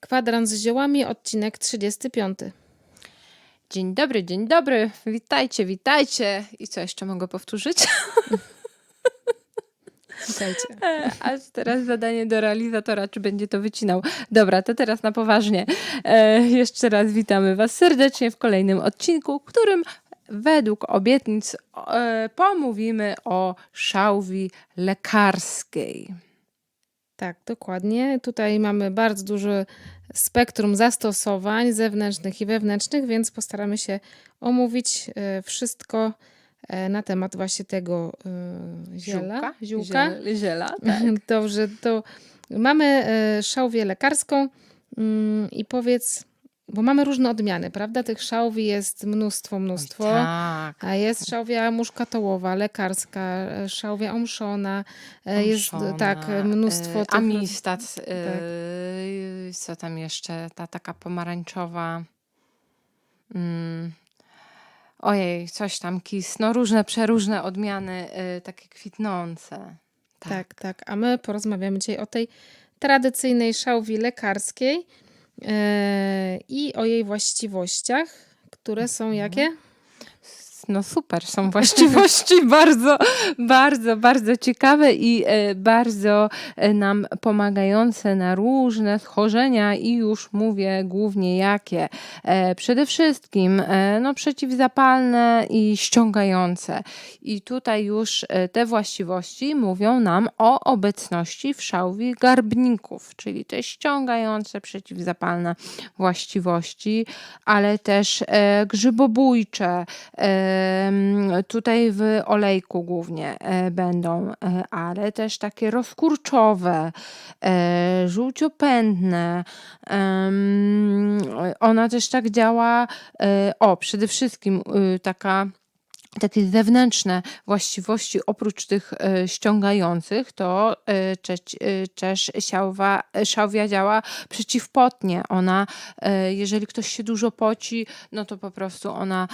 Kwadrans z ziołami, odcinek 35. Dzień dobry, dzień dobry. Witajcie, witajcie. I co jeszcze mogę powtórzyć? Witajcie. E, A teraz zadanie do realizatora, czy będzie to wycinał. Dobra, to teraz na poważnie. E, jeszcze raz witamy Was serdecznie w kolejnym odcinku, którym według obietnic e, pomówimy o szałwi lekarskiej. Tak, dokładnie. Tutaj mamy bardzo duże spektrum zastosowań zewnętrznych i wewnętrznych, więc postaramy się omówić e, wszystko e, na temat właśnie tego e, ziela. Ziółka? Ziel, ziela, tak. Dobrze, to mamy e, szałwię lekarską mm, i powiedz, bo mamy różne odmiany, prawda? Tych szałwi jest mnóstwo, mnóstwo. Tak. A jest szałwia muszkatołowa, lekarska, szałwia omszona, e, jest Omszona, tak e, mnóstwo e, tych... Amistat, e, co tam jeszcze, ta taka pomarańczowa. Mm. Ojej, coś tam kis, no różne, przeróżne odmiany, e, takie kwitnące. Tak, tak. A my porozmawiamy dzisiaj o tej tradycyjnej szałwi lekarskiej i o jej właściwościach, które są Mhm. jakie? No super, są właściwości bardzo, bardzo, bardzo ciekawe i e, bardzo e, nam pomagające na różne schorzenia i już mówię głównie jakie. E, Przede wszystkim no, przeciwzapalne i ściągające. I tutaj już te właściwości mówią nam o obecności w szałwi garbników, czyli te ściągające, przeciwzapalne właściwości, ale też grzybobójcze, tutaj w olejku głównie e, będą, e, ale też takie rozkurczowe, e, żółciopędne. Ona też tak działa, o przede wszystkim y, taka takie zewnętrzne właściwości oprócz tych e, ściągających, to e, e, też siałwa, szałwia działa przeciwpotnie. Ona, jeżeli ktoś się dużo poci, no to po prostu ona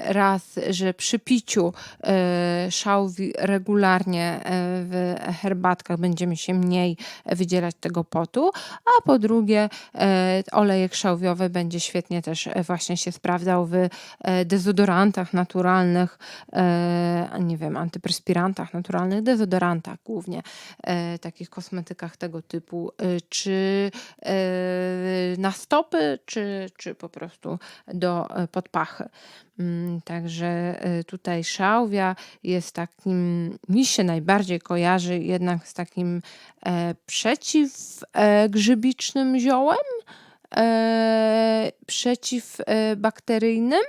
raz, że przy piciu szałwi regularnie w herbatkach będziemy się mniej wydzielać tego potu, a po drugie olejek szałwiowy będzie świetnie też właśnie się sprawdzał w dezodorantach naturalnych, e, a nie wiem, antyperspirantach naturalnych, dezodorantach głównie, e, takich kosmetykach tego typu, e, czy e, na stopy, czy, czy po prostu do e, podpachy. Mm, Także e, tutaj szałwia jest takim, mi się najbardziej kojarzy jednak z takim e, przeciwgrzybicznym ziołem, e, przeciwbakteryjnym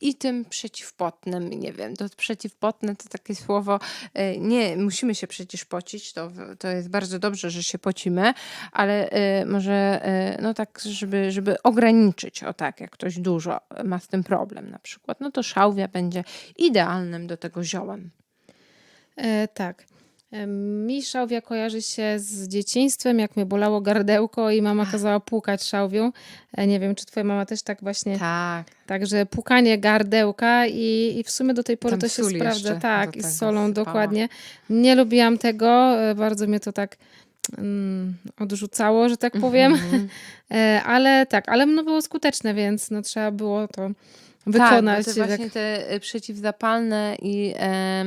i tym przeciwpotnym. Nie wiem, to przeciwpotne to takie słowo. e, Nie, musimy się przecież pocić, to, to jest bardzo dobrze, że się pocimy, ale e, może no tak, żeby, żeby ograniczyć, o tak, jak ktoś dużo ma z tym problem na przykład, no to szałwia będzie idealnym do tego ziołem. E, tak. Mi szałwia kojarzy się z dzieciństwem, jak mnie bolało gardełko i mama kazała płukać szałwią. E, Nie wiem, czy twoja mama też tak właśnie... Tak. Także płukanie gardełka i, i w sumie do tej pory Tam to się sprawdza. Tak, i z solą sypała. dokładnie. Nie lubiłam tego, e, bardzo mnie to tak mm, odrzucało, że tak powiem. Mhm. E, Ale tak, ale no było skuteczne, więc no trzeba było to Tak, wykonać. tak. właśnie te y, przeciwzapalne i e,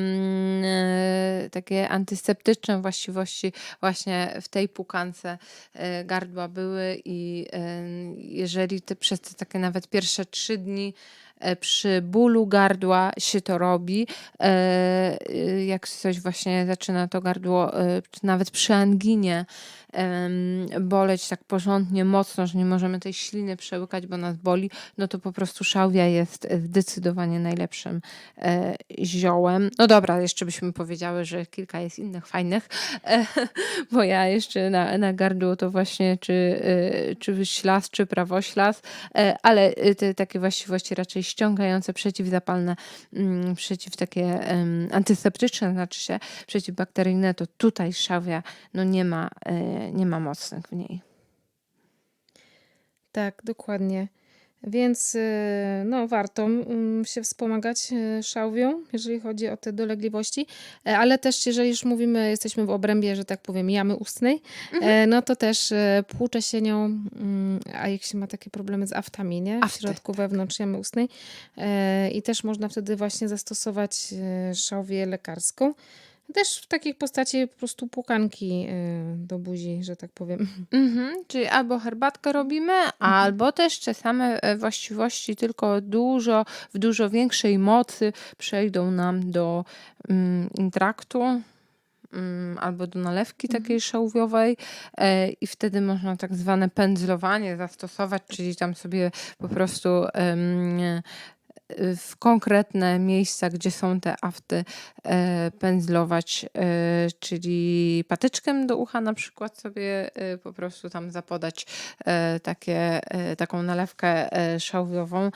takie antyseptyczne właściwości właśnie w tej pukance e, gardła były i em, jeżeli te, przez te takie nawet pierwsze trzy dni e, przy bólu gardła się to robi, e, y, jak coś właśnie zaczyna to gardło, e, nawet przy anginie boleć tak porządnie mocno, że nie możemy tej śliny przełykać, bo nas boli, no to po prostu szałwia jest e, zdecydowanie najlepszym e, ziołem. No dobra, jeszcze byśmy powiedziały, że kilka jest innych fajnych, e, bo ja jeszcze na, na gardło to właśnie czy, czy ślas, czy prawoślas, ale te takie właściwości raczej ściągające, przeciwzapalne, mm, przeciw takie antyseptyczne, znaczy się przeciwbakteryjne, to tutaj szałwia no nie ma, nie ma mocnych w niej. Tak, dokładnie. Więc e, no, warto mm, się wspomagać e, szałwią, jeżeli chodzi o te dolegliwości, E, ale też jeżeli już mówimy, jesteśmy w obrębie, że tak powiem, jamy ustnej, e, no to też e, płucze się nią, mm, a jak się ma takie problemy z aftami, nie? W Afty, środku wewnątrz jamy ustnej i też można wtedy właśnie zastosować szałwię lekarską. Też w takiej postaci po prostu płukanki e, do buzi, że tak powiem. Mhm, czyli albo herbatkę robimy, albo też te same właściwości, tylko dużo, w dużo większej mocy przejdą nam do mm, intraktu. mm, Albo do nalewki takiej szałwiowej, e, i wtedy można tak zwane pędzlowanie zastosować, czyli tam sobie po prostu e, w konkretne miejsca, gdzie są te afty, e, pędzlować, e, czyli patyczkiem do ucha na przykład sobie e, po prostu tam zapodać takie, taką nalewkę szałwiową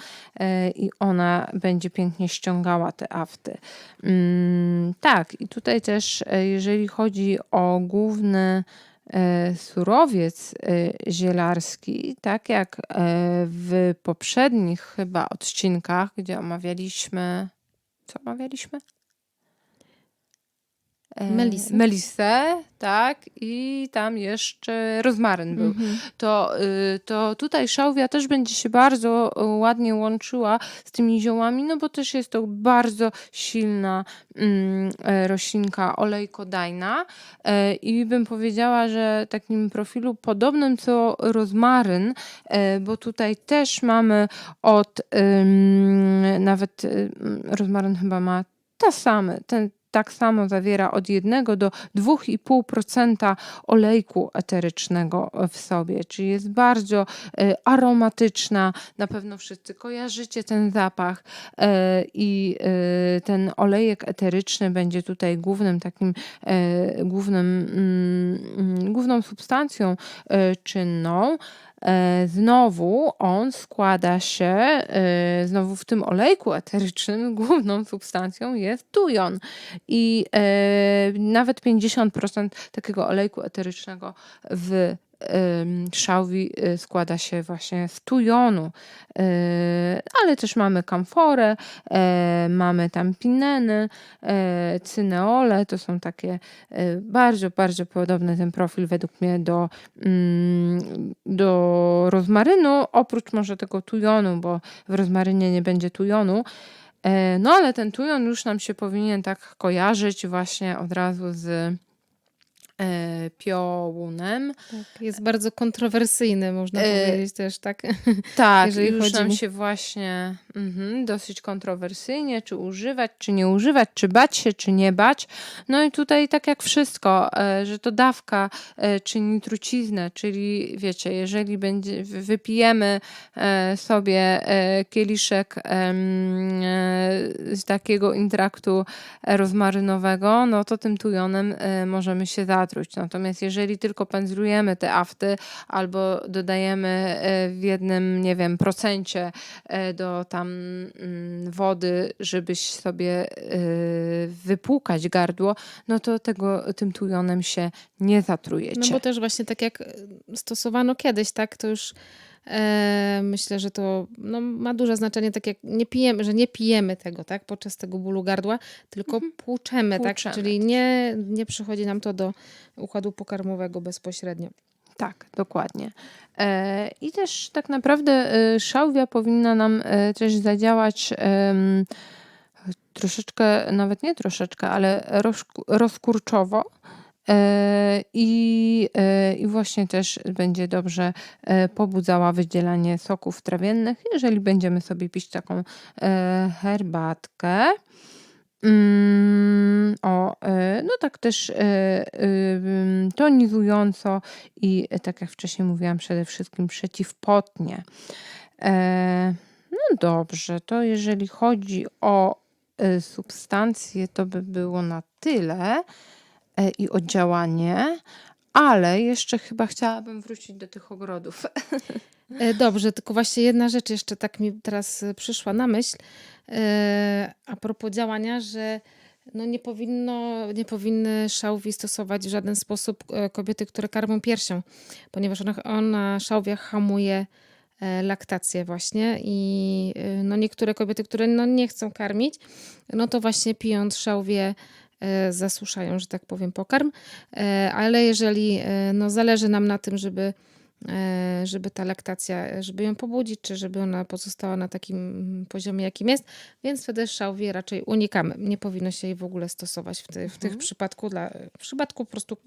i ona będzie pięknie ściągała te afty. Mm, tak, i tutaj też, jeżeli chodzi o główny surowiec e, zielarski, tak jak e, w poprzednich chyba odcinkach, gdzie omawialiśmy. Co omawialiśmy? E, Melisę. Melisę, tak, i tam jeszcze rozmaryn był. Mhm. To, y, to tutaj szałwia też będzie się bardzo y, ładnie łączyła z tymi ziołami, no bo też jest to bardzo silna mm, e, roślinka olejkodajna e, i bym powiedziała, że takim profilu podobnym co rozmaryn, bo tutaj też mamy od nawet ym, rozmaryn chyba ma ta same, ten, tak samo zawiera od 1 do 2,5% olejku eterycznego w sobie, czyli jest bardzo e, aromatyczna. Na pewno wszyscy kojarzycie ten zapach e, i e, ten olejek eteryczny będzie tutaj głównym takim, głównym, mm, mm, główną substancją czynną. E, Znowu on składa się, e, znowu w tym olejku eterycznym, główną substancją jest tujon. I e, nawet 50% takiego olejku eterycznego w szałwi e, składa się właśnie z tujonu. E, ale też mamy kamforę, e, mamy tam pineny, e, cyneole, to są takie bardzo, bardzo podobny ten profil według mnie do, mm, do rozmarynu, oprócz może tego tujonu, bo w rozmarynie nie będzie tujonu. No ale ten tujon już nam się powinien tak kojarzyć właśnie od razu z e, piołunem. Tak, jest bardzo kontrowersyjny, można E, powiedzieć też, tak? Tak, Jeżeli już nam chodzi- się właśnie mhm, dosyć kontrowersyjnie, czy używać, czy nie używać, czy bać się, czy nie bać. No i tutaj tak jak wszystko, e, że to dawka e, czyni truciznę, czyli wiecie, jeżeli będzie, wy- wypijemy e, sobie e, kieliszek e, z takiego intraktu rozmarynowego, no to tym tujonem e, możemy się zatruć. Natomiast jeżeli tylko pędzlujemy te afty albo dodajemy e, w jednym, nie wiem, procencie e, do tam mm, wody, żebyś sobie e, wypłukać gardło, no to tego tym tujonem się nie zatrujecie. No bo też właśnie tak jak stosowano kiedyś, tak, to już myślę, że to no, ma duże znaczenie, tak jak nie pijemy, że nie pijemy tego, tak, podczas tego bólu gardła, tylko płuczemy, tak, Mhm. Płuczemy. czyli nie, nie przychodzi nam to do układu pokarmowego bezpośrednio. Tak, dokładnie. E, I też tak naprawdę e, szałwia powinna nam e, też zadziałać troszeczkę, nawet nie troszeczkę, ale rozku- rozkurczowo. E, I, e, I właśnie też będzie dobrze e, pobudzała wydzielanie soków trawiennych, jeżeli będziemy sobie pić taką herbatkę. Mm, o, no tak też tonizująco i tak jak wcześniej mówiłam, przede wszystkim przeciwpotnie. No dobrze, to jeżeli chodzi o substancje, to by było na tyle i o działanie, ale jeszcze chyba chciałabym wrócić do tych ogrodów. E, Dobrze, tylko właśnie jedna rzecz jeszcze tak mi teraz e, przyszła na myśl e, a propos działania, że no nie, powinno, nie powinny szałwi stosować w żaden sposób e, kobiety, które karmią piersią, ponieważ ona, ona szałwia hamuje e, laktację właśnie i no niektóre kobiety, które no nie chcą karmić, no to właśnie pijąc szałwię e, zasuszają, że tak powiem, pokarm, E, ale jeżeli e, no zależy nam na tym, żeby e, żeby ta laktacja, żeby ją pobudzić, czy żeby ona pozostała na takim poziomie, jakim jest, więc wtedy szałwię raczej unikamy. Nie powinno się jej w ogóle stosować w, ty, w tych Mhm. przypadku, dla, w przypadku po prostu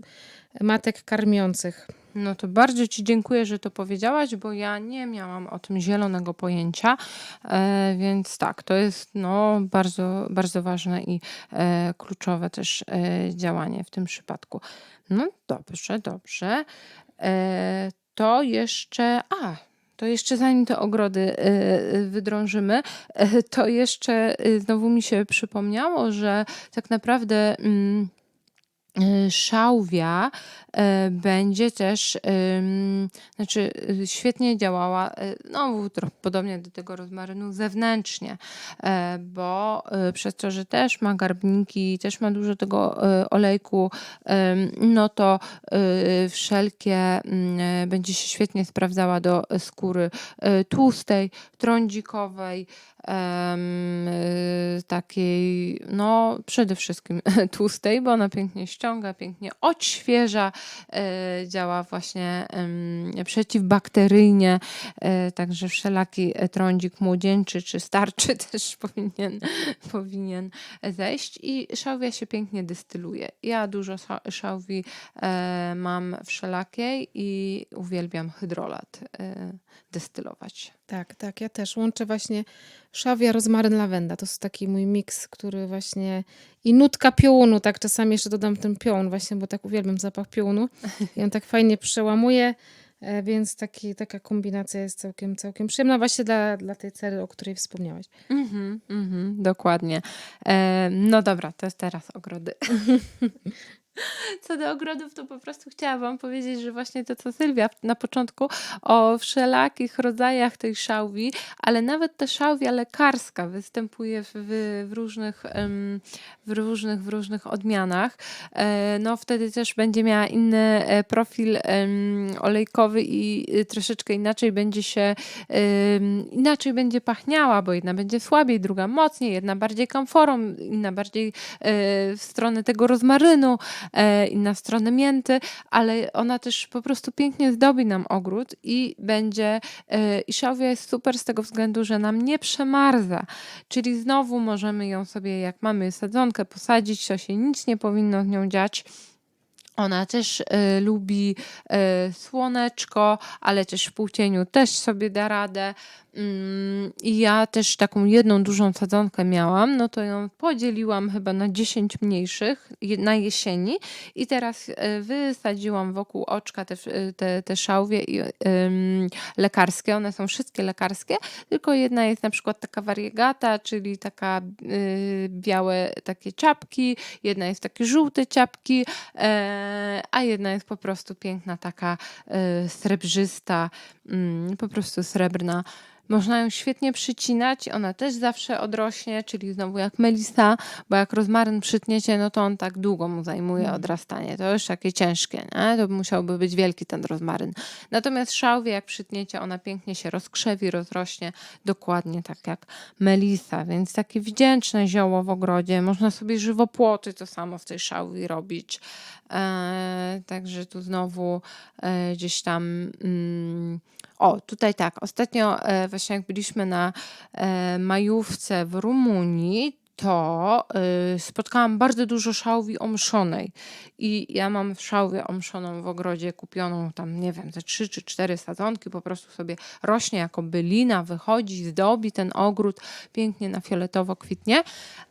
matek karmiących. No to bardzo Ci dziękuję, że to powiedziałaś, bo ja nie miałam o tym zielonego pojęcia, e, więc tak, to jest no, bardzo, bardzo ważne i e, kluczowe też e, działanie w tym przypadku. No dobrze, dobrze. To jeszcze, a, to jeszcze zanim te ogrody e, wydrążymy, e, to jeszcze e, znowu mi się przypomniało, że tak naprawdę... Mm, Szałwia e, będzie też, znaczy y, świetnie działała, y, no podobnie do tego rozmarynu zewnętrznie, bo y, przez to, że też ma garbniki, też ma dużo tego y, olejku, no to y, wszelkie będzie się świetnie sprawdzała do skóry y, tłustej, trądzikowej, y, takiej, no przede wszystkim tłustej, bo ona pięknie ściąga, pięknie odświeża, e, działa właśnie przeciwbakteryjnie, e, także wszelaki trądzik młodzieńczy czy starczy też powinien, powinien zejść i szałwia się pięknie dystyluje. Ja dużo sza- szałwi e, mam wszelakiej i uwielbiam hydrolat dystylować. Tak, tak, ja też łączę właśnie szawia, rozmaryn, lawenda. To jest taki mój miks, który właśnie i nutka piołunu, tak czasami jeszcze dodam ten piołun właśnie, bo tak uwielbiam zapach piołunu i on tak fajnie przełamuje, e, więc taki, taka kombinacja jest całkiem, całkiem przyjemna właśnie dla, dla tej cery, o której wspomniałaś. Mhm, mhm, dokładnie. E, no dobra, to jest teraz ogrody. Co do ogrodów, to po prostu chciałam Wam powiedzieć, że właśnie to, co Sylwia na początku o wszelakich rodzajach tej szałwi, ale nawet ta szałwia lekarska występuje w, w, różnych, w różnych, w różnych odmianach. E, no wtedy też będzie miała inny e, profil olejkowy i y, troszeczkę inaczej będzie się, inaczej będzie pachniała, bo jedna będzie słabiej, druga mocniej, jedna bardziej kamforą, inna bardziej e, w stronę tego rozmarynu, e, inna w stronę mięty, ale ona też po prostu pięknie zdobi nam ogród i będzie, e, i szałwia jest super z tego względu, że nam nie przemarza, czyli znowu możemy ją sobie, jak mamy sadzonkę, posadzić, to się nic nie powinno z nią dziać. Ona też e, lubi e, słoneczko, ale też w półcieniu też sobie da radę. Mm, I ja też taką jedną dużą sadzonkę miałam, no to ją podzieliłam chyba na 10 mniejszych na jesieni i teraz e, wysadziłam wokół oczka te, te, te szałwie i, lekarskie. One są wszystkie lekarskie, tylko jedna jest na przykład taka variegata, czyli taka y, białe takie czapki, jedna jest takie żółte czapki, e, a jedna jest po prostu piękna, taka e, srebrzysta, mm, po prostu srebrna. Można ją świetnie przycinać, ona też zawsze odrośnie, czyli znowu jak melisa, bo jak rozmaryn przytniecie, no to on tak długo mu zajmuje Mm. odrastanie. To już takie ciężkie, nie? To musiałby być wielki ten rozmaryn. Natomiast szałwie, jak przytniecie, ona pięknie się rozkrzewi, rozrośnie, dokładnie tak jak melisa, więc takie wdzięczne zioło w ogrodzie. Można sobie żywopłoty to samo w tej szałwi robić. E, także tu znowu e, gdzieś tam. Mm, o, tutaj tak. Ostatnio e, właśnie jak byliśmy na e, majówce w Rumunii, to y, spotkałam bardzo dużo szałwi omszonej. I ja mam szałwię omszoną w ogrodzie kupioną tam, nie wiem, ze trzy czy cztery sadzonki, po prostu sobie rośnie jako bylina, wychodzi, zdobi ten ogród, pięknie na fioletowo kwitnie.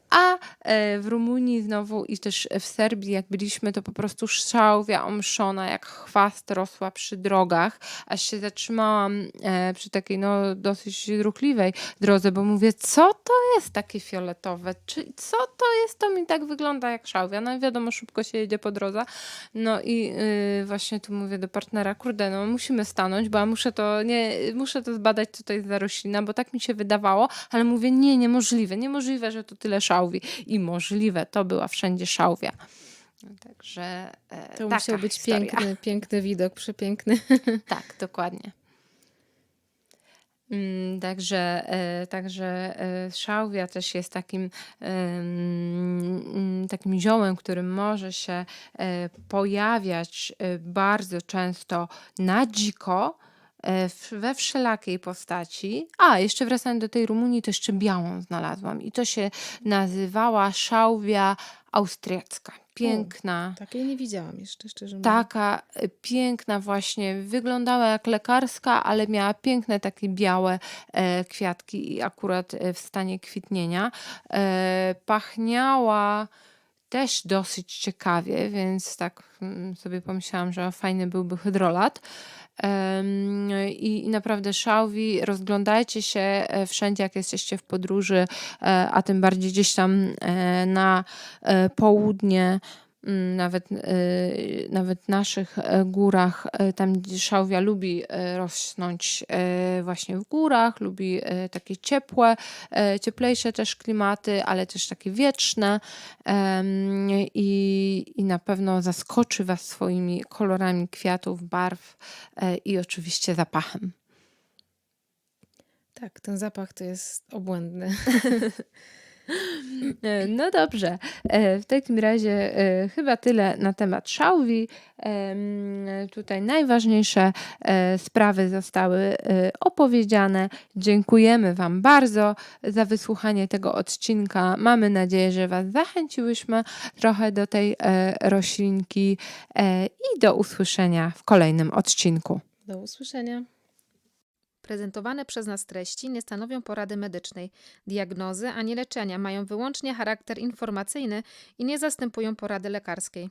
A e, w Rumunii znowu i też w Serbii, jak byliśmy, to po prostu szałwia omszona, jak chwast rosła przy drogach, aż się zatrzymałam e, przy takiej no, dosyć ruchliwej drodze, bo mówię, co to jest takie fioletowe? Czy, co to jest? To mi tak wygląda jak szałwia. No i wiadomo, szybko się jedzie po drodze. No i y, właśnie tu mówię do partnera, kurde, no musimy stanąć, bo ja muszę to, nie, muszę to zbadać, co to jest za roślina, bo tak mi się wydawało, ale mówię, nie, niemożliwe, niemożliwe, że to tyle szałwi. I możliwe, to była wszędzie szałwia. Także e, To musiał być historia. piękny, piękny widok, przepiękny. Tak, dokładnie. Mm, Także, e, także e, szałwia też jest takim, takim ziołem, który może się e, pojawiać bardzo często na dziko, we wszelakiej postaci. A, jeszcze wracając do tej Rumunii, to jeszcze białą znalazłam i to się nazywała szałwia austriacka. Piękna. Takiej nie widziałam jeszcze, szczerze mówiąc. Taka e, piękna właśnie, wyglądała jak lekarska, ale miała piękne takie białe e, kwiatki i akurat e, w stanie kwitnienia. E, pachniała też dosyć ciekawie, więc tak mm, sobie pomyślałam, że fajny byłby hydrolat. I, naprawdę szałwi, rozglądajcie się e, wszędzie, jak jesteście w podróży, e, a tym bardziej gdzieś tam e, na południe, nawet, e, nawet naszych e, górach, e, tam gdzie szałwia lubi e, rosnąć właśnie w górach, lubi takie ciepłe, cieplejsze też klimaty, ale też takie wieczne i, i na pewno zaskoczy Was swoimi kolorami kwiatów, barw i oczywiście zapachem. Tak, ten zapach to jest obłędny. E, No dobrze, E, w takim razie e, chyba tyle na temat szałwi. Tutaj najważniejsze sprawy zostały opowiedziane. Dziękujemy Wam bardzo za wysłuchanie tego odcinka. Mamy nadzieję, że Was zachęciłyśmy trochę do tej roślinki i do usłyszenia w kolejnym odcinku. Do usłyszenia. Prezentowane przez nas treści nie stanowią porady medycznej, diagnozy ani leczenia, mają wyłącznie charakter informacyjny i nie zastępują porady lekarskiej.